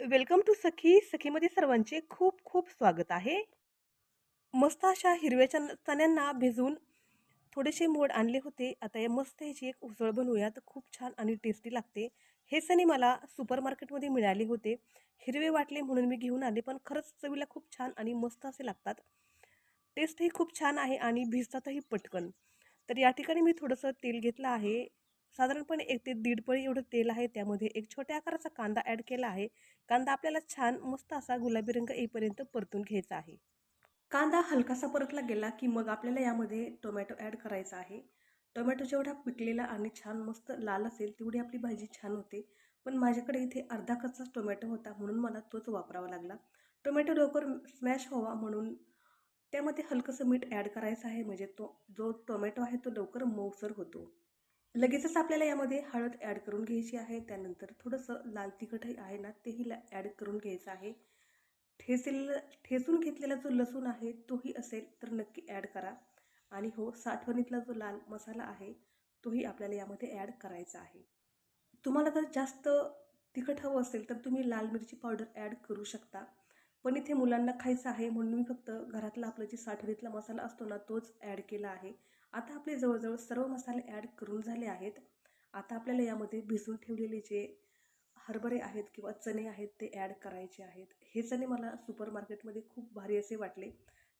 Welcome to सखी. सखीमध्ये सर्वांचे खूप खूप स्वागत आहे. मस्त अशा हिरव्या चण्यांना भिजवून थोडेसे मोड आणले होते. आता या मस्त ह्याची एक उसळ बनवूयात खूप छान आणि टेस्टी लागते. हे चणे मला सुपर मार्केटमध्ये मिळाले होते. हिरवे वाटले म्हणून मी घेऊन आले पण खरंच चवीला खूप छान आणि मस्त असे लागतात. टेस्टही खूप छान आहे आणि भिजतातही पटकन. तर या ठिकाणी मी थोडंसं तेल घेतलं आहे. साधारणपणे एक ते दीड पळी एवढं तेल आहे त्यामध्ये. एक छोट्या आकाराचा कांदा ॲड केला आहे. कांदा आपल्याला छान मस्त असा गुलाबी रंग येईपर्यंत परतून घ्यायचा आहे. कांदा हलकासा परतला गेला की मग आपल्याला यामध्ये टोमॅटो ॲड करायचा आहे. टोमॅटो जेवढा पिकलेला आणि छान मस्त लाल असेल तेवढी आपली भाजी छान होते. पण माझ्याकडे इथे अर्धा कच्चाच टोमॅटो होता म्हणून मला तोच वापरावा लागला. टोमॅटो लवकर स्मॅश व्हावा म्हणून त्यामध्ये हलकंसं मीठ ॲड करायचं आहे. म्हणजे तो जो टोमॅटो आहे तो लवकर मऊसर होतो. लगेचच आपल्याला यामध्ये हळद ॲड करून घ्यायची आहे. त्यानंतर थोडंसं लाल तिखटही आहे ना तेही ला ॲड करून घ्यायचं आहे. ठेचलेलं ठेचून घेतलेला जो लसूण आहे तोही असेल तर नक्की ॲड करा. आणि हो साठवणीतला जो लाल मसाला आहे तोही आपल्याला यामध्ये ॲड करायचा आहे. तुम्हाला जर जास्त तिखट हवं असेल तर तुम्ही लाल मिरची पावडर ॲड करू शकता. पण इथे मुलांना खायचं आहे म्हणून मी फक्त घरातला आपला जे साठवीतला मसाला असतो ना तोच ॲड केला आहे. आता आपले जवळजवळ सर्व मसाले ॲड करून झाले आहेत. आता आपल्याला यामध्ये भिजून ठेवलेले जे हरभरे आहेत किंवा चणे आहेत ते ॲड करायचे आहेत. हे चणे मला सुपर मार्केटमध्ये खूप भारी असे वाटले.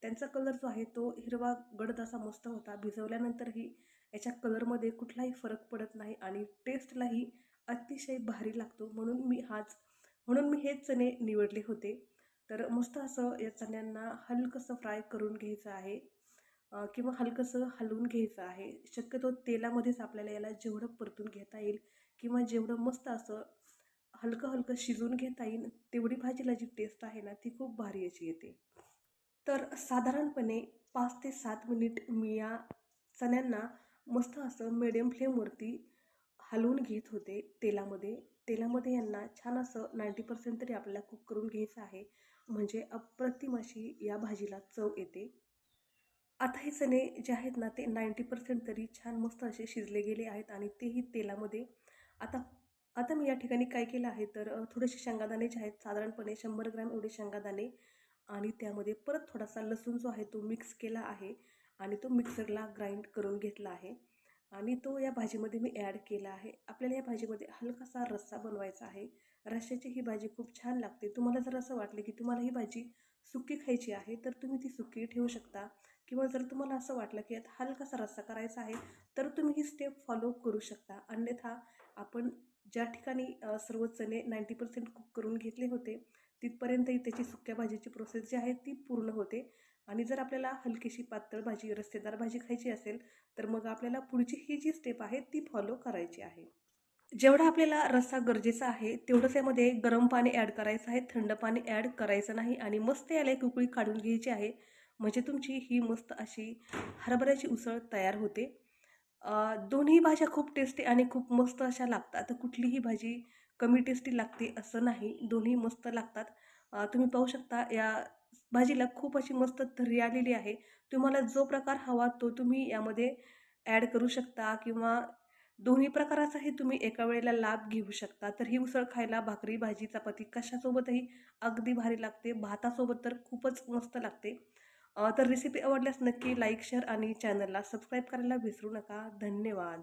त्यांचा कलर जो आहे तो हिरवा गडद असा मस्त होता. भिजवल्यानंतरही याच्या कलरमध्ये कुठलाही फरक पडत नाही आणि टेस्टलाही अतिशय भारी लागतो. म्हणून मी हाच म्हणून मी हेच चणे निवडले होते. तर मस्त असं या चण्यांना हलकंसं फ्राय करून घ्यायचं आहे. किंवा हलकंसं हलवून घ्यायचं आहे. शक्यतो तेलामध्येच आपल्याला याला जेवढं परतून घेता येईल किंवा जेवढं मस्त असं हलकं हलकं शिजवून घेता येईल तेवढी भाजीला जी टेस्ट आहे ना ती खूप भारी अशी येते. तर साधारणपणे पाच ते सात मिनिट मी या चण्यांना मस्त असं मिडियम फ्लेमवरती हलवून घेत होते तेलामध्ये. तेलामध्ये यांना छान असं नाईंटी पर्सेंट तरी आपल्याला कुक करून घ्यायचं आहे. म्हणजे अप्रतिम अशी या भाजीला चव येते. आता हे चणे जे आहेत ना ते नाईंटी पर्सेंट तरी छान मस्त असे शिजले गेले आहेत आणि तेही तेलामध्ये. आता आता मी या ठिकाणी काय केलं आहे तर थोडेसे शेंगादाणे जे आहेत साधारणपणे शंभर ग्रॅम एवढे शेंगादाणे आणि त्यामध्ये परत थोडासा लसूण जो आहे तो मिक्स केला आहे आणि तो मिक्सरला ग्राइंड करून घेतला आहे. आणि तो या भाजीमध्ये मी ॲड केला आहे. आपल्याला या भाजीमध्ये हलकासा रस्सा बनवायचा आहे. रश्श्याची ही भाजी खूप छान लागते. तुम्हाला जर असं वाटलं की तुम्हाला ही भाजी सुकी खायची आहे तर तुम्ही ती सुकी ठेवू शकता. किंवा जर तुम्हाला असं वाटलं की यात हलकासा रस्सा करायचा आहे तर तुम्ही ही स्टेप फॉलो करू शकता. अन्यथा आपण ज्या ठिकाणी सर्व चणे नाईंटी पर्सेंट कुक करून घेतले होते तिथपर्यंतही त्याची सुक्या भाजीची प्रोसेस जी आहे ती पूर्ण होते. आणि जर आपल्याला हलकीशी पातळ भाजी रस्तेदार भाजी खायची असेल तर मग आपल्याला पुढची ही जी स्टेप आहे ती फॉलो करायची आहे. जेवढा आपल्याला रस्सा गरजेचा आहे तेवढंच यामध्ये गरम पाणी ॲड करायचं आहे थंड पाणी ॲड करायचं नाही आणि मस्त याला एक उकळी काढून घ्यायची आहे. म्हणजे तुमची ही मस्त अशी हरभऱ्याची उसळ तयार होते. दोन्ही भाज्या खूप टेस्टी आणि खूप मस्त अशा लागतात. तर कुठलीही भाजी कमी टेस्टी लागते असं नाही. दोन्ही मस्त लागतात. तुम्ही पाहू शकता या भाजीला खूप अशी मस्त तर्री आलेली आहे. तुम्हाला जो प्रकार हवा तो तुम्ही यामध्ये ॲड करू शकता किंवा दोन्ही प्रकाराचाही तुम्ही एका वेळेला लाभ घेऊ शकता. तर ही उसळ खायला भाकरी भाजी चपाती कशासोबतही अगदी भारी लागते. भातासोबत तर खूपच मस्त लागते. तर रेसिपी आवडल्यास नक्की लाईक शेअर आणि चॅनलला सबस्क्राईब करायला विसरू नका. धन्यवाद.